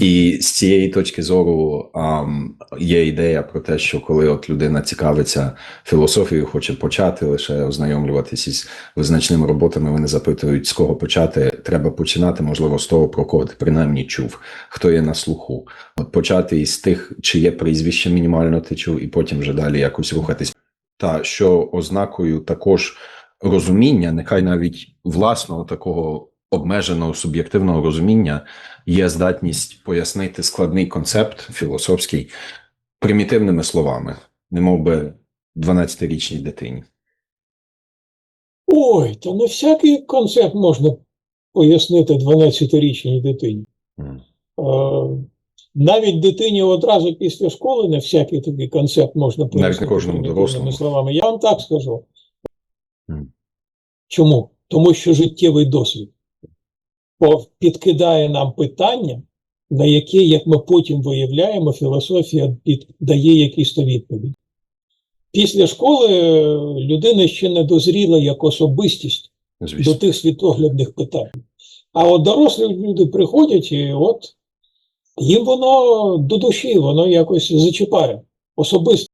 І з цієї точки зору ам, є ідея про те, що коли от людина цікавиться філософією, хоче почати лише ознайомлюватися із визначними роботами, вони запитують, з кого почати. Треба починати, можливо, з того, про кого ти принаймні чув, хто є на слуху. От почати із тих, чиє прізвище мінімально ти чув, і потім вже далі якось рухатись. Та що ознакою також розуміння, нехай навіть власного такого обмеженого суб'єктивного розуміння є здатність пояснити складний концепт філософський примітивними словами, не мов би 12-річній дитині. Ой, та не всякий концепт можна пояснити 12-річній дитині. Е, Навіть дитині одразу після школи не всякий такий концепт можна пояснити. кожному дорослому. словами. Я вам так скажу. Мгм. Чому? Тому що життєвий досвід підкидає нам питання, на які, як ми потім виявляємо, філософія дає якісь то відповіді. Після школи е, людина ще не дозріла як особистість до тих світоглядних питань. А от дорослі люди приходять, і от їм воно до душі, воно якось зачіпає особисто.